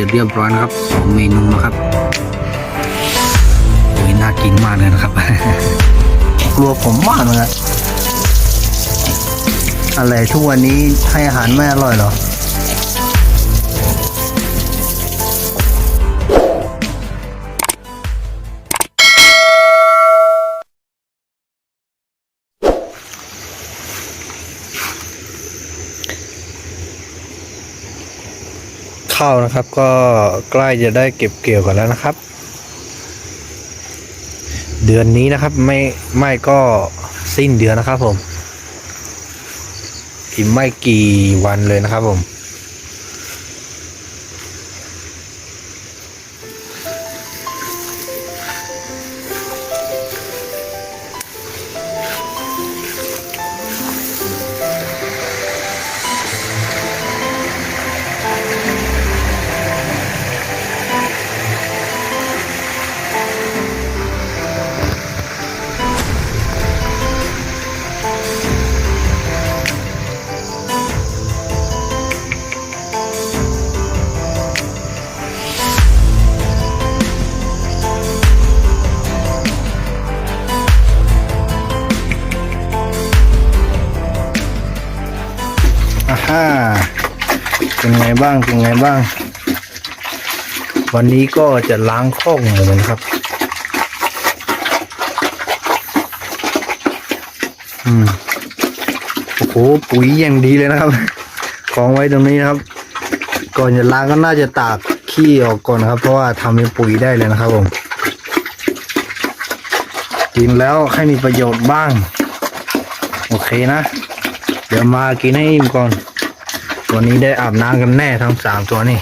ร็จเรียบร้อยนะครับสองเมนูนะครับโอ้ยน่ากินมากเลยนะครับกลัวผมมากเลยนะอะไรทุกวันนี้ให้อาหารไม่อร่อยเหรอ ข้าวนะครับ ก็ใกล้จะได้เก็บเกี่ยวกันแล้วนะครับ เดือนนี้นะครับไม่ไม่ก็สิ้นเดือนนะครับผมอีกไม่กี่วันเลยนะครับผม อ่า เป็นไงบ้าง เป็นไงบ้าง วันนี้ก็จะล้างคอกหมูนะครับ อืม โอ้โห ปุ๋ยอย่างดีเลยนะครับ ของไว้ตรงนี้นะครับ ก่อนจะล้างก็น่าจะตากขี้ออกก่อนนะครับ เพราะว่าทำเป็นปุ๋ยได้เลยนะครับผมกินแล้วให้มีประโยชน์บ้าง โอเคนะ เดี๋ยวมากินให้อิ่มก่อน วันนี้ได้อาบน้ำกันแน่ทั้งสามตัวนี่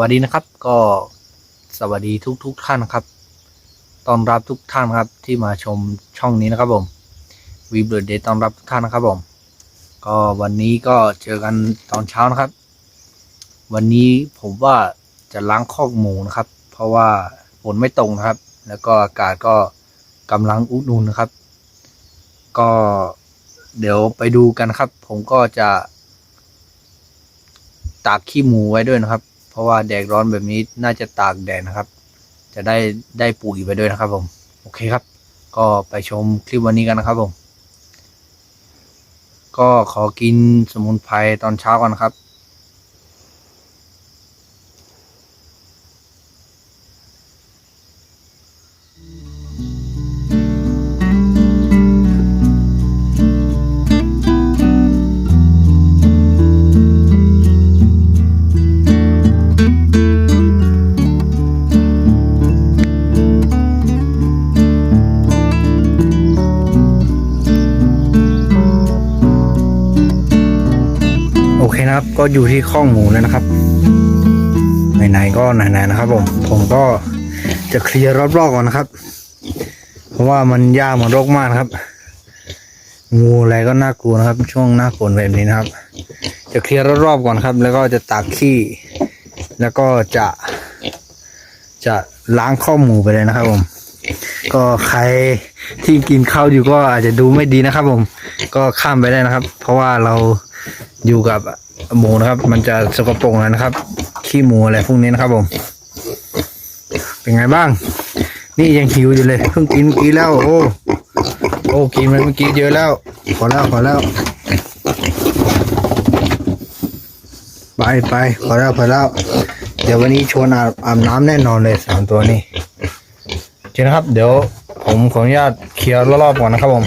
วัสดีนะครับ ก็สวัสดีทุกทุกๆท่านนะครับต้อนรับทุกท่านครับที่มาชมช่องนี้นะครับผมวีเบิร์ดเดย์ต้อนรับทุกท่านนะครับผม ก็วันนี้ก็เจอกันตอนเช้านะครับ วันนี้ผมว่าจะล้างคอกหมูนะครับ เพราะว่าฝนไม่ตรงนะครับ แล้วก็อากาศก็กำลังอุ่นๆนะครับ ก็เดี๋ยวไปดูกันครับ ผมก็จะตากขี้หมูไว้ด้วยนะครับ เพราะว่าแดดร้อนแบบนี้น่าจะตากแดดนะครับ จะได้ได้ปุ๋ยไปด้วยนะครับ ผม โอเคครับ ก็ไปชมคลิปวันนี้กันนะครับผม ก็ขอกินสมุนไพรตอนเช้าก่อนนะครับ ก็อยู่ที่ข้องหมูแล้วนะครับไหนๆก็ไหนๆนะครับผมผมก็จะเคลียร์รอบๆก่อนนะครับ เพราะว่ามันยากมันรกมากครับงูอะไรก็น่ากลัวนะครับ ช่วงหน้าฝนแบบนี้นะครับ จะเคลียร์รอบๆก่อนครับ แล้วก็จะตากขี้ แล้วก็จะจะล้างข้อหมูไปเลยนะครับผม ก็ใครที่กินข้าวอยู่ก็อาจจะดูไม่ดีนะครับผม ก็ข้ามไปได้นะครับ เพราะว่าเราอยู่กับ หมูนะครับ มันจะสกปรกนะครับ ขี้หมูอะไรพวกนี้นะครับผม เป็นไงบ้าง นี่ยังหิวอยู่เลยเพิ่งกินเมื่อกี้แล้ว โอ้โอ้กินไปเมื่อกี้เยอะแล้วพอแล้วพอแล้วไปไปพอแล้วพอแล้วเดี๋ยววันนี้ชวนอาบอาบน้ำแน่นอนเลยสามตัวนี้เคนะครับ เดี๋ยวผมขออนุญาตเคลียร์รอบๆก่อนนะครับผม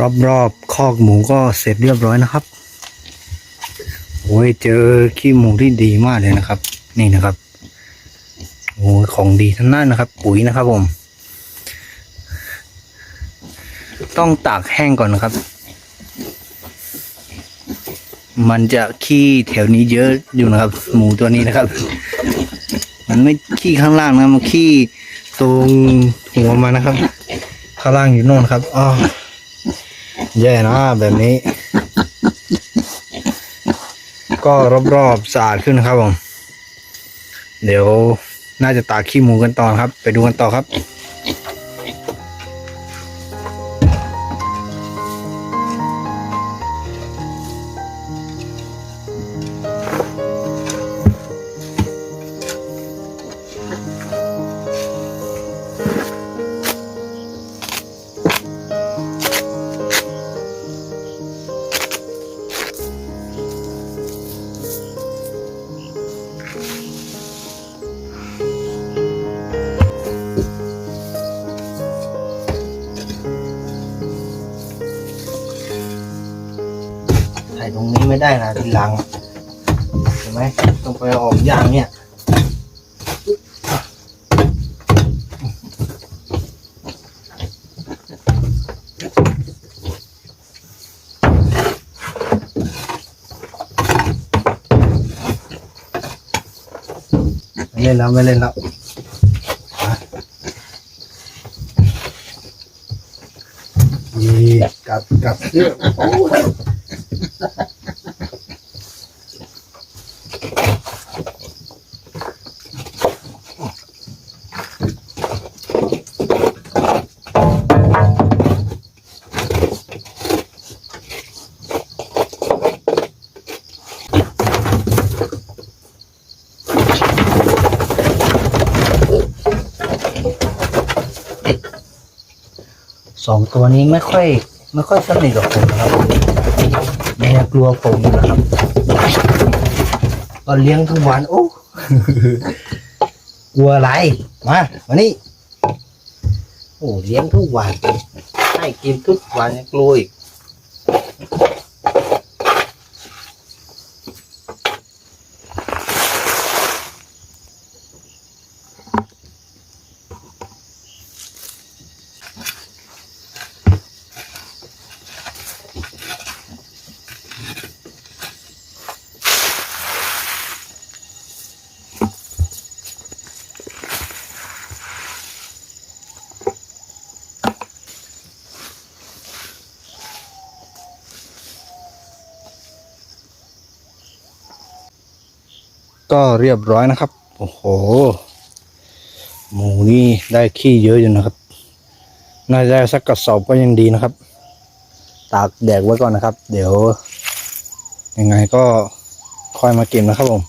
รอบๆคอกหมูก็เสร็จเรียบร้อยนะครับโอ้ยเจอขี้หมูที่ดีมากเลยนะครับ นี่นะครับโอ้ยของดีทั้งนั้นนะครับ ปุ๋ยนะครับผม ต้องตากแห้งก่อนนะครับ มันจะขี้แถวนี้เยอะอยู่นะครับ หมูตัวนี้นะครับ มันไม่ขี้ข้างล่างนะมันขี้ตรงหัวมันนะครับ ข้างล่างอยู่โน่นครับอ้อ แย่นะแบบนี้ ก็รอบๆสะอาดขึ้นครับผม เดี๋ยวน่าจะตากขี้หมูกันต่อครับ ไปดูกันต่อครับ ได้นะทีหลังเห็นไหมต้องไปออกอย่างเนี่ยไม่เล่นแล้วไม่เล่นแล้วอะนี่กลับกับเสื้อ อ้ยสองตัวนี้ไม่ค่อย ไม่ค่อยสนิทกับผมนะครับแม่กลัวผมนะครับก็เลี้ยงทุกวันโอ้กลัวอะไรมาวันนี้โอ้เลี้ยงทุกวันให้กินทุกวันยังกลัวอีก ก็เรียบร้อยนะครับ โอ้โห หมูนี่ได้ขี้เยอะอยู่นะครับ น่าจะได้สักกระสอบก็ยังดีนะครับ ตากแดดไว้ก่อนนะครับ เดี๋ยว ยังไงก็คอยมาเก็บนะครับผม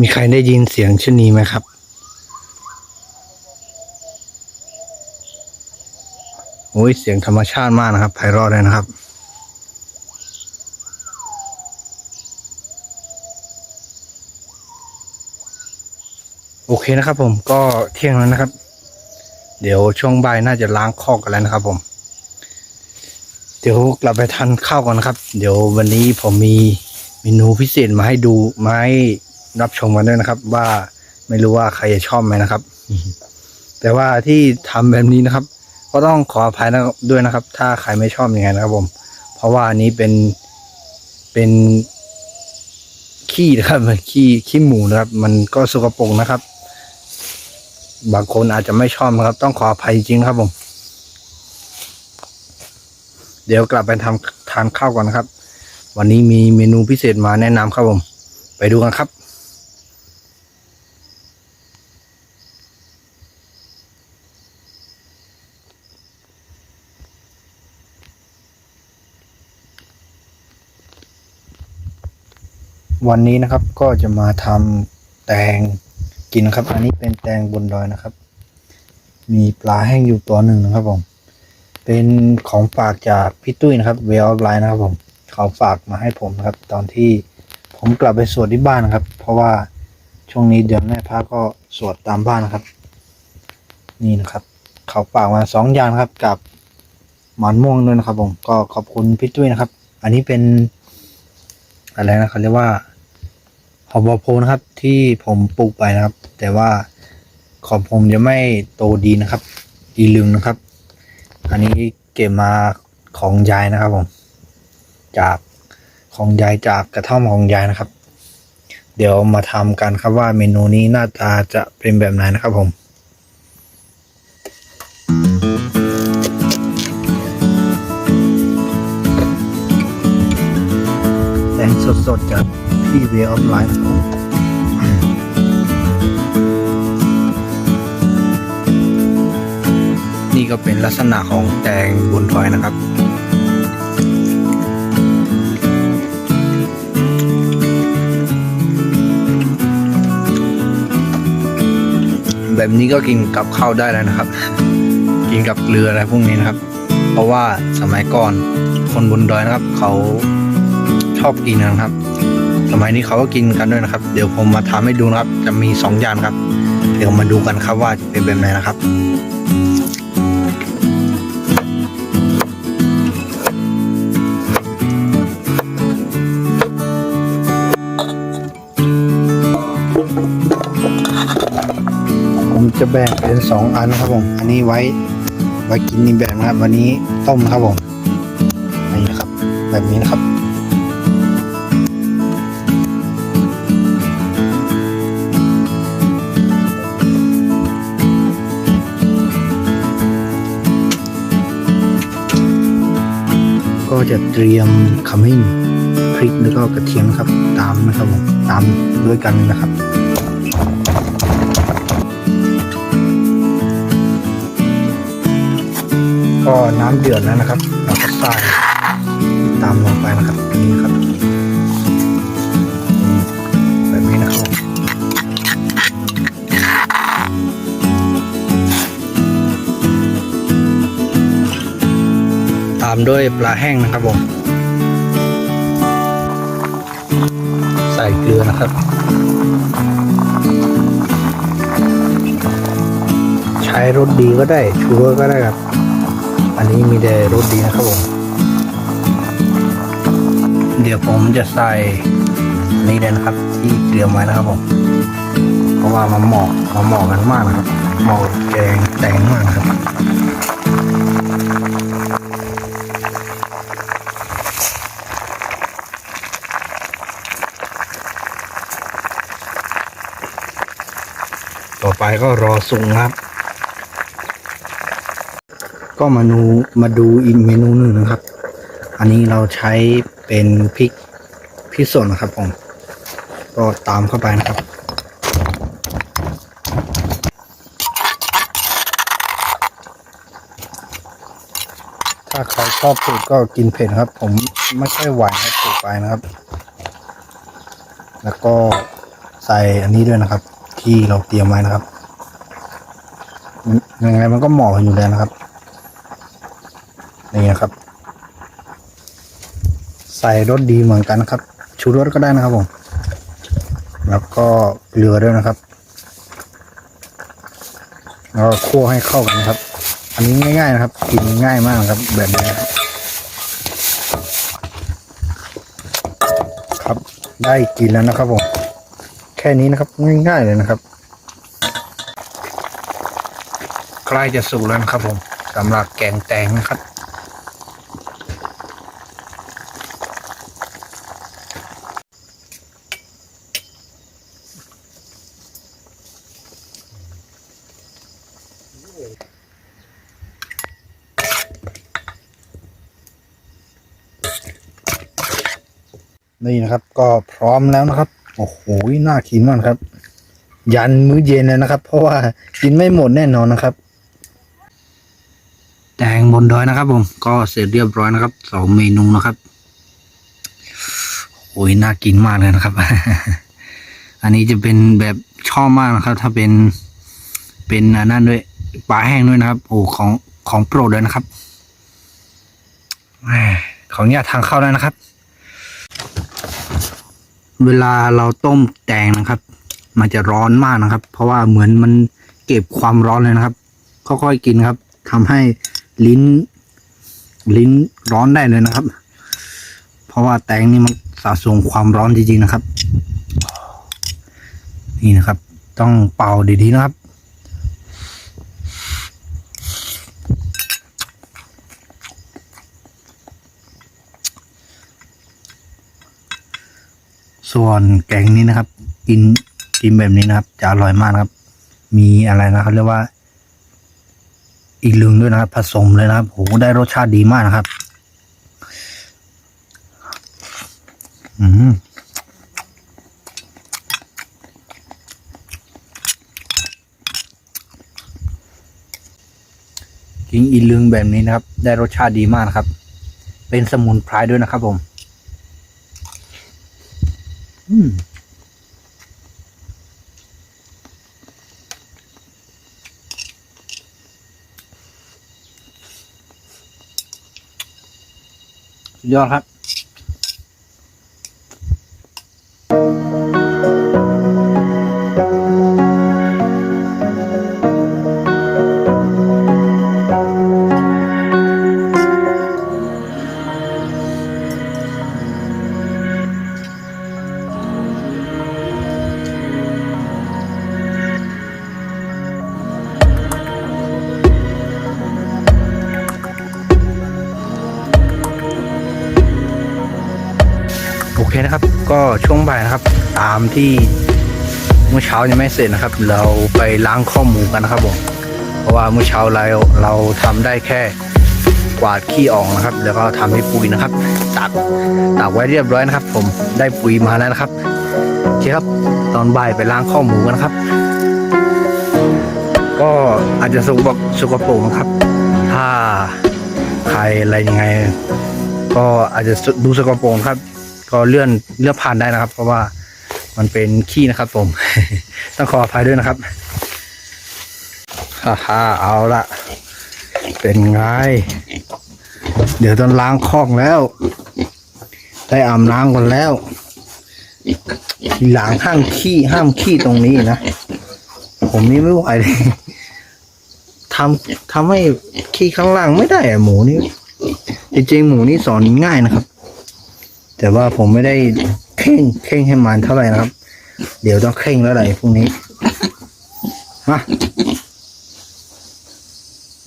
มีใครได้ยินเสียงชนีไหมครับโอ้ยเสียงธรรมชาติมากนะครับไพเราะเลยนะครับ โอเคนะครับ ผมก็เที่ยงแล้วนะครับ เดี๋ยวช่วงบ่ายน่าจะล้างคอกกันแล้วนะครับ ผม เดี๋ยวกลับไปทานข้าวก่อนนะครับ เดี๋ยววันนี้ผมมีเมนูพิเศษมาให้ดูมาให้รับชมกันด้วยนะครับ ว่าไม่รู้ว่าใครจะชอบไหมนะครับ แต่ว่าที่ทำแบบนี้นะครับ ก็ต้องขออภัยนะด้วยนะครับ ถ้าใครไม่ชอบยังไงนะครับผม เพราะว่าอันนี้เป็นเป็นขี้นะครับขี้ขี้หมูนะครับ มันก็สกปรกนะครับ บางคนอาจจะไม่ชอบนะครับ ต้องขออภัยจริงครับผม เดี๋ยวกลับไปทำทานข้าวก่อนครับ วันนี้มีเมนูพิเศษมาแนะนำครับผม ไปดูกันครับ วันนี้นะครับก็จะมาทำแตง กินนะครับ อันนี้เป็นแตงบนดอยนะครับ มีปลาแห้งอยู่ตัวหนึ่งนะครับผม เป็นของฝากจากพี่ตุ้ยนะครับเวลไลน์นะครับผม เขาฝากมาให้ผมนะครับ ตอนที่ผมกลับไปสวดที่บ้านนะครับ เพราะว่าช่วงนี้เดือนแม่พระก็สวดตามบ้านนะครับ นี่นะครับ เขาฝากมาสองอย่างนะครับกับหมอนม่วงด้วยนะครับผมก็ขอบคุณพี่ตุ้ยนะครับ อันนี้เป็นอะไรนะเขาเรียกว่า หอมบอโพนะครับ ที่ผมปลูกไปนะครับ แต่ว่าของผมยังไม่โตดีนะครับ ดีลึงนะครับ อันนี้เก็บมาของยายนะครับผม จากของยายจากกระท่อมของยายนะครับ เดี๋ยวมาทำกันครับว่าเมนูนี้หน้าตาจะเป็นแบบไหนนะครับผมแสงสดๆจากที่เวออฟไลน์นะครับ ผมนี่ก็เป็นลักษณะของแตงบนทอยนะครับแบบนี้ก็กินกับข้าวได้แล้วนะครับ กินกับเกลืออะไรพวกนี้นะครับ เพราะว่าสมัยก่อนคนบนดอยนะครับ เขาชอบกินนะครับ สมัยนี้เขาก็กินกันด้วยนะครับ เดี๋ยวผมมาทำให้ดูนะครับ จะมีสองอย่างนะครับ เดี๋ยวมาดูกันครับว่าจะเป็นแบบไหนนะครับผมจะแบ่งเป็นสองอันนะครับผม อันนี้ไว้ไว้กินนี่แบบนะครับ วันนี้ต้มนะครับผมนี่นะครับ แบบนี้นะครับ จะเตรียมขมิ้นพริกแล้วก็กระเทียมนะครับ ตามนะครับผมตามด้วยกันนะครับก็น้ำเดือดแล้วนะครับ เราก็ใส่ตามลงไปนะครับนี่ครับ ตามด้วยปลาแห้งนะครับผม ใส่เกลือนะครับ ใช้รสดีก็ได้ ชูรสก็ได้ครับ อันนี้มีแต่รสดีนะครับผม เดี๋ยวผมจะใส่นี่เลยนะครับ ที่เตรียมไว้นะครับผม เพราะว่ามันเหมาะมันเหมาะกันมากนะครับเหมาะแกงแตงมากนะครับ ต่อไปก็รอสุกนะครับ ก็มาดูมาดูอีกเมนูหนึ่งนะครับ อันนี้เราใช้เป็นพริกพริกสดนะครับผมก็ตามเข้าไปนะครับถ้าใครชอบเผ็ดก็กินเผ็ดครับ ผมไม่ค่อยไหวนะถูกไปนะครับ แล้วก็ใส่อันนี้ด้วยนะครับ ที่เราเตรียมไว้นะครับ ยังไงมันก็เหมาะอยู่แล้วนะครับ นี่นะครับ ใส่รสดีเหมือนกันนะครับ ชูรสก็ได้นะครับผม แล้วก็เกลือด้วยนะครับแล้วก็คั่วให้เข้ากันนะครับ อันนี้ง่าย ๆ นะครับ กินง่ายมากครับ แบบนี้ครับครับได้กินแล้วนะครับผม แค่นี้นะครับ ง่ายๆเลยนะครับ ใกล้จะสุกแล้วนะครับผมสำหรับแกงแตงนะครับ นี่นะครับก็พร้อมแล้วนะครับ โอ้โหน่ากินมากครับ ยันมื้อเย็นเลยนะครับ เพราะว่ากินไม่หมดแน่นอนนะครับ แตงบนดอยนะครับ ผม ก็เสร็จเรียบร้อยนะครับสองเมนูนะครับโอ้ยน่ากินมากเลยนะครับ อันนี้จะเป็นแบบชอบมากนะครับ ถ้าเป็นเป็นนนั้นด้วยปลาแห้งด้วยนะครับ โอ้ของของโปรดเลยนะครับขออนุญาทางเข้าได้นะครับ เวลาเราต้มแตงนะครับ มันจะร้อนมากนะครับ เพราะว่าเหมือนมันเก็บความร้อนเลยนะครับ ค่อยๆกินครับทำให้ ลิ้น ลิ้นร้อนได้เลยนะครับ เพราะว่าแตงนี่มันสะสมความร้อนจริงๆนะครับ นี่นะครับ ต้องเป่าดีๆนะครับส่วนแกงนี้นะครับ กินกินแบบนี้นะครับ จะอร่อยมากนะครับ มีอะไรนะครับเรียกว่า อีลึงด้วยนะครับ ผสมเลยนะครับโหได้รสชาติดีมากนะครับ อืมกินอีลึงแบบนี้นะครับ ได้รสชาติดีมากนะครับ เป็นสมุนไพรด้วยนะครับผม อืม สุดยอดครับ ตามที่เมื่อเช้ายังไม่เสร็จนะครับ เราไปล้างข้อมูลกันนะครับผมเพราะว่าเมื่อเช้าเราเราทำได้แค่กวาดขี้ออกนะครับ แล้วก็ทำให้ปุ๋ยนะครับตักตักไว้เรียบร้อยนะครับ ผมได้ปุ๋ยมาแล้วนะครับโอเคครับ ตอนบ่ายไปล้างข้อมูลกันนะครับ ก็อาจจะสกปรกสกปรกนะครับ ถ้าใครอะไรยังไง ก็อาจจะดูสกปรกครับ ก็เลื่อนเลื่อนผ่านได้นะครับ เพราะว่า มันเป็นขี้นะครับผม ต้องขออภัยด้วยนะครับฮ่าฮ่าเอาละเป็นไง เดี๋ยวต้องล้างคอกแล้ว ได้อาบน้ำกันแล้วหลังห้ามขี้ห้ามขี้ตรงนี้นะ ผมนี่ไม่ไหวเลยทำทำให้ขี้ข้างล่างไม่ได้อะหมูนี่จริงๆหมูนี่สอนง่ายนะครับ แต่ว่าผมไม่ได้ เข่งเข่งให้มันเท่าไหร่นะครับ เดี๋ยวต้องเข่งแล้วแหละไอ้พวกนี้ มา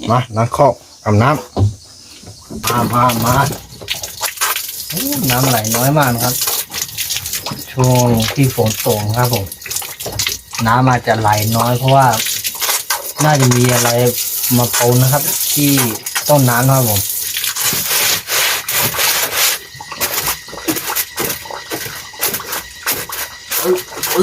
มาล้างคอกอาบน้ำมามามาน้ำไหลน้อยมากนะครับ ช่วงที่ฝนตกครับผม น้ำอาจจะไหลน้อยเพราะว่า น่าจะมีอะไรมาปนนะครับ ที่ต้นน้ำนะครับผม น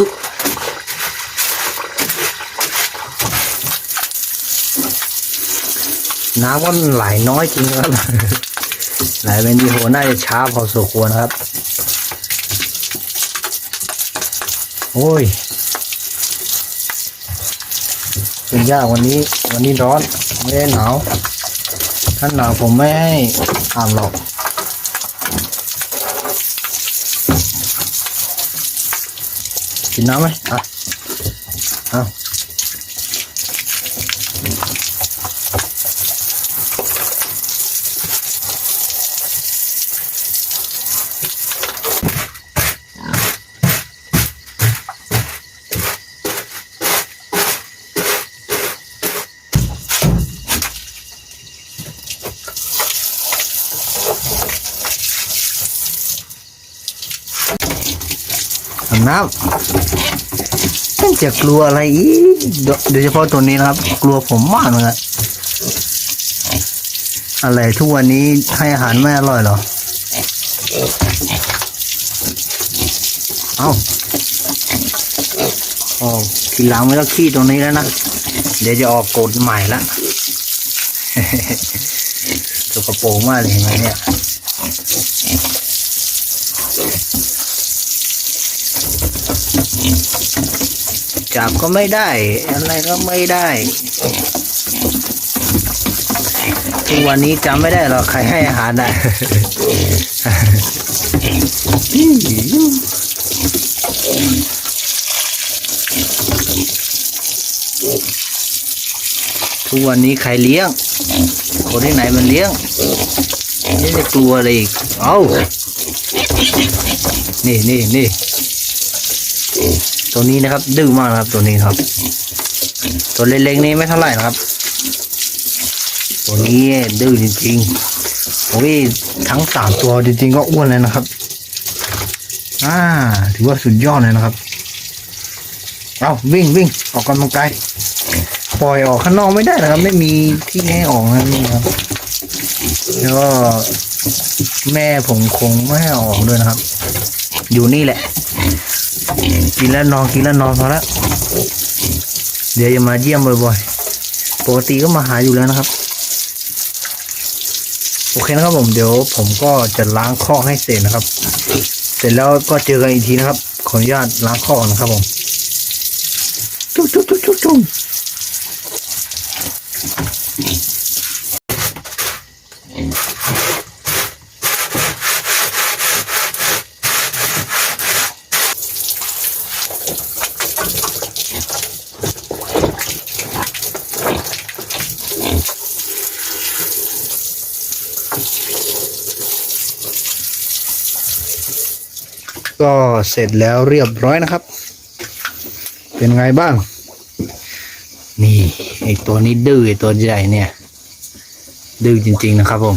น้ำก็ไหลน้อยจริงนะครับไหลเป็นดีโหน่าจะช้าพอสมควรนะครับ โอ้ยเป็นยากวันนี้ วันนี้ร้อนไม่ได้หนาวถ้าหนาวผมไม่ให้ทำหรอก กินน้ำไหมอะเอา อาบน้ำมัน จะกลัวอะไรอีกโดยเฉพาะตัวนี้นะครับ กลัวผมมากเลยอะไรทุกวันนี้ให้อาหารไม่อร่อยเหรอ เอาออกทีหลังไม่ต้องขี้ตรงนี้แล้วนะ เดี๋ยวจะออกกฎใหม่ละตัวกปรงมากเลยเห็นไหมเนี่ย จับก็ไม่ได้ อะไรก็ไม่ได้ทุกวันนี้จำไม่ได้หรอกใครให้อาหารได้ทุกวันนี้ใครเลี้ยง คนที่ไหนมันเลี้ยงนี่จะกลัวอะไรอีก เอ้า นี่นี่นี่ ตัวนี้นะครับ ดื้อมากนะครับ ตัวนี้ครับ ตัวเล็กๆนี้ไม่เท่าไหร่นะครับ ตัวนี้ดื้อจริงๆโอ้ยทั้งสามตัวจริงๆ ก็อ้วนเลยนะครับ อ่า ถือว่าสุดยอดเลยนะครับ เอาวิ่งวิ่งออกกำลังกายปล่อยออกข้างนอกไม่ได้นะครับ ไม่มีที่ให้ออกนะนี่ครับแล้วก็แม่ผมคงไม่ให้ออกด้วยนะครับ อยู่นี่แหละ กินแล้วนอนกินแล้วนอนพอแล้วเดี๋ยวจะมาเยี่ยมบ่อยๆ ปกติก็มาหาอยู่แล้วนะครับ โอเคนะครับผมเดี๋ยวผมก็จะล้างข้อให้เสร็จนะครับ เสร็จแล้วก็เจอกันอีกทีนะครับ ขออนุญาตล้างข้อกนะครับผม จุ๊บจุ๊บจุ๊บจุ๊บจุ๊บ ก็เสร็จแล้วเรียบร้อยนะครับ เป็นไงบ้าง นี่ไอตัวนี้ดื้อไอตัวใหญ่เนี่ย ดื้อจริง ๆ นะครับผม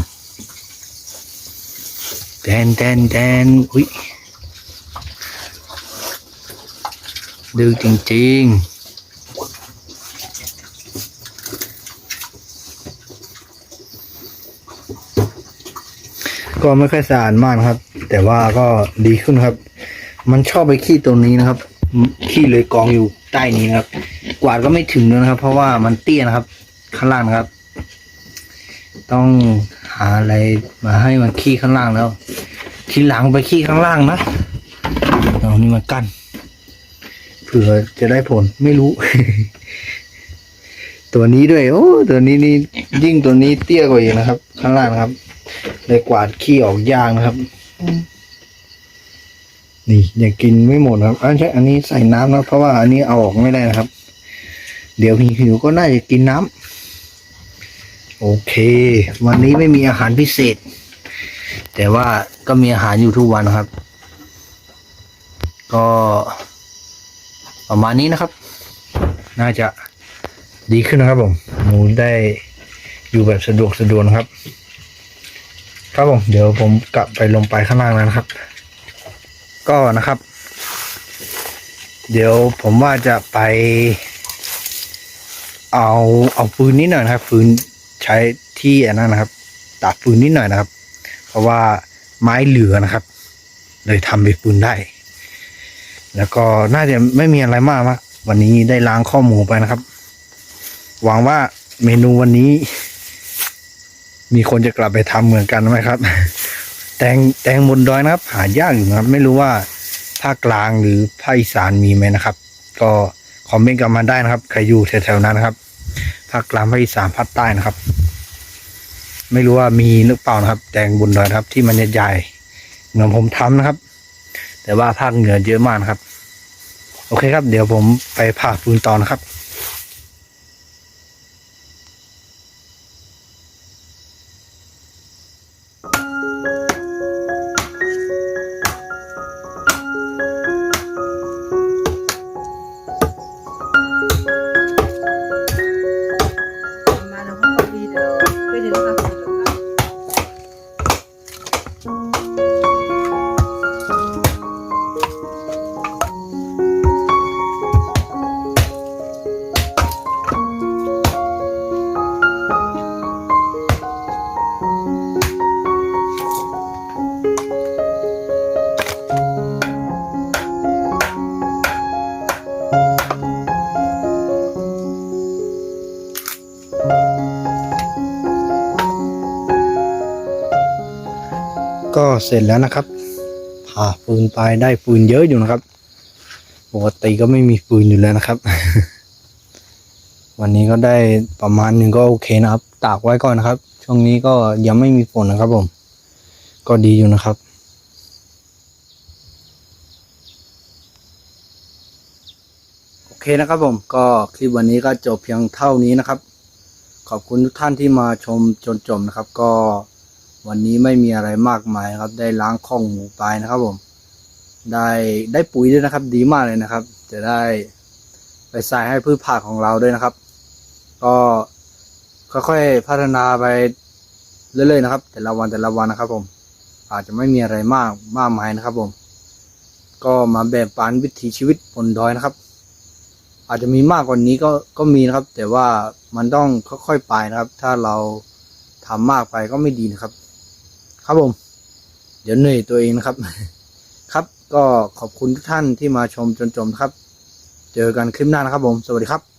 แทนแทนแทนอุ้ยดื้อจริง ๆก็ไม่ค่อยสะอาดมากครับ แต่ว่าก็ดีขึ้นครับ มันชอบไปขี้ตรงนี้นะครับ ขี้เลยกองอยู่ใต้นี้นะครับ กวาดก็ไม่ถึงเลยนะครับ เพราะว่ามันเตี้ยนะครับ ข้างล่างนะครับ ต้องหาอะไรมาให้มันขี้ข้างล่างแล้ว ทีหลังไปขี้ข้างล่างนะเอานี่มากั้นเผื่อจะได้ผลไม่รู้ ตัวนี้ด้วย โอ้ตัวนี้นี่ยิ่งตัวนี้เตี้ยกว่าอีกนะครับ ข้างล่างนะครับเลยกวาดขี้ออกยากนะครับ นี่อย่ากินไม่หมดครับอันใช่อันนี้ใส่น้ำนะเพราะว่าอันนี้เอาออกไม่ได้นะครับ เดี๋ยวหิวก็น่าจะกินน้ำโอเค วันนี้ไม่มีอาหารพิเศษ แต่ว่าก็มีอาหารอยู่ทุกวันครับ ก็ประมาณนี้นะครับ น่าจะดีขึ้นนะครับผมหนูได้อยู่แบบสะดวกสะดวกนะครับ ครับผมเดี๋ยวผมกลับไปลงไปข้างล่างแล้วนะครับ ก็นะครับ เดี๋ยวผมว่าจะไป เอาเอาปืนนิดหน่อยนะครับปืนใช้ที่อันนั้นนะครับตัดปืนนิดหน่อยนะครับ เพราะว่าไม้เหลือนะครับ เลยทำเป็นปืนได้ แล้วก็น่าจะไม่มีอะไรมากมากวันนี้ได้ล้างข้อหมูไปนะครับ หวังว่าเมนูวันนี้ มีคนจะกลับไปทำเหมือนกันไหมครับ แตงแตงบนดอยนะครับ หายากอยู่นะครับ ไม่รู้ว่าภาคกลางหรือภาคอีสานมีไหมนะครับ ก็คอมเมนต์กันมาได้นะครับใครอยู่แถวๆนั้นนะครับภาคกลางภาคอีสานภาคใต้นะครับ ไม่รู้ว่ามีหรือเปล่านะครับ แตงบนดอยครับที่มันใหญ่ๆเหมือนผมทำนะครับ แต่ว่าภาคเหนือเยอะมากนะครับ โอเคครับ เดี๋ยวผมไปผ่าฟืนต่อนะครับ เสร็จแล้วนะครับผ่าฟืนไปได้ฟืนเยอะอยู่นะครับ ปกติก็ไม่มีฟืนอยู่แล้วนะครับ วันนี้ก็ได้ประมาณหนึ่งก็โอเคนะครับ ตากไว้ก่อนนะครับ ช่วงนี้ก็ยังไม่มีฝนนะครับผม ก็ดีอยู่นะครับโอเคนะครับผมก็คลิปวันนี้ก็จบเพียงเท่านี้นะครับ ขอบคุณทุกท่านที่มาชมจนจบนะครับ ก็ วันนี้ไม่มีอะไรมากมายครับ ได้ล้างข้องหมูไปนะครับผม ได้ได้ปุ๋ยด้วยนะครับ ดีมากเลยนะครับ จะได้ไปใส่ให้พืชผักของเราด้วยนะครับ ก็ค่อยๆพัฒนาไปเรื่อยๆนะครับ แต่ละวันแต่ละวันนะครับ ผม อาจจะไม่มีอะไรมากมากมายนะครับ ผม ก็มาแบ่งปันวิถีชีวิตบนดอยนะครับ อาจจะมีมากกว่านี้ก็ก็มีนะครับ แต่ว่ามันต้องค่อยๆไปนะครับ ถ้าเราทำมากไปก็ไม่ดีนะครับ ครับผม เดี๋ยวเหนื่อยตัวเองนะครับ ครับก็ขอบคุณทุกท่านที่มาชมจนจบครับ เจอกันคลิปหน้านะครับผม สวัสดีครับ